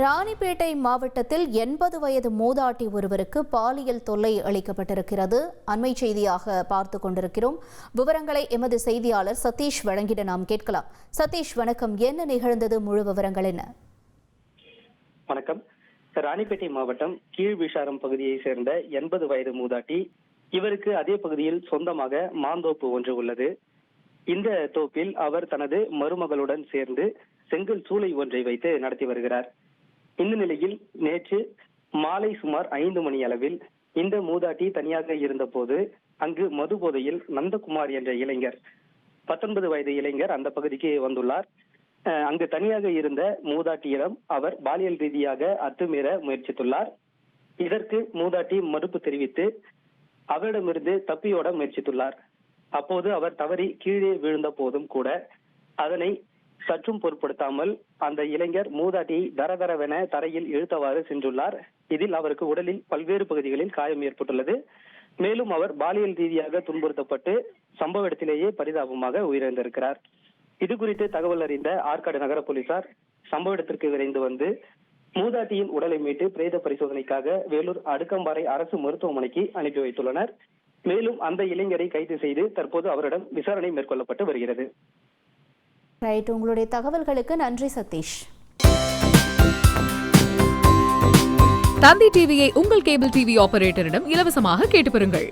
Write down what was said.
ராணிப்பேட்டை மாவட்டத்தில் எண்பது வயது மூதாட்டி ஒருவருக்கு பாலியல் தொல்லை அளிக்கப்பட்டிருக்கிறது. அண்மை செய்தியாக பார்த்து கொண்டிருக்கிறோம். விவரங்களை எமது செய்தியாளர் சதீஷ் வழங்கிட நாம் கேட்கலாம். சதீஷ் வணக்கம். என்ன நிகழ்ந்தது? முழு விவரங்கள் என்ன? வணக்கம். ராணிப்பேட்டை மாவட்டம் கீழ்விஷாரம் பகுதியை சேர்ந்த எண்பது வயது மூதாட்டி இவருக்கு அதே பகுதியில் சொந்தமாக மாந்தோப்பு ஒன்று உள்ளது. இந்த தோப்பில் அவர் தனது மருமகளுடன் சேர்ந்து செங்கல் சூளை ஒன்றை வைத்து நடத்தி வருகிறார். இந்த நிலையில் நேற்று மாலை சுமார் ஐந்து மணி அளவில் இந்த மூதாட்டி தனியாக இருந்தபோது அங்கு மது போதையில் நந்தகுமார் என்ற இளைஞர் பத்தொன்பது வயது இளைஞர் அந்த பகுதிக்கு வந்துள்ளார். அங்கு தனியாக இருந்த மூதாட்டியிடம் அவர் பாலியல் ரீதியாக அத்துமீற முயற்சித்துள்ளார். இதற்கு மூதாட்டி மறுப்பு தெரிவித்து அவரிடமிருந்து தப்பியோட முயற்சித்துள்ளார். அப்போது அவர் தவறி கீழே விழுந்த போதும் கூட அதனை சற்றும் பொருட்படுத்தாமல் அந்த இளைஞர் மூதாட்டியை தரதரவென தரையில் இழுத்தவாறு சென்றுள்ளார். இதில் அவருக்கு உடலில் பல்வேறு பகுதிகளில் காயம் ஏற்பட்டுள்ளது. மேலும் அவர் பாலியல் ரீதியாக துன்புறுத்தப்பட்டு சம்பவ இடத்திலேயே பரிதாபமாக உயிரிழந்திருக்கிறார். இது குறித்து தகவல் அறிந்த ஆற்காடு நகர போலீசார் சம்பவ இடத்திற்கு விரைந்து வந்து மூதாட்டியின் உடலை மீட்டு பிரேத பரிசோதனைக்காக வேலூர் அடுக்கம்பாறை அரசு மருத்துவமனைக்கு அனுப்பி வைத்துள்ளனர். மேலும் அந்த இளைஞரை கைது செய்து தற்போது அவரிடம் விசாரணை மேற்கொள்ளப்பட்டு வருகிறது. ரைட் உங்களுடைய தகவல்களுக்கு நன்றி சதீஷ். தந்தி டிவியை உங்கள் கேபிள் டிவி ஆபரேட்டரிடம் இலவசமாக கேட்டு பெறுங்கள்.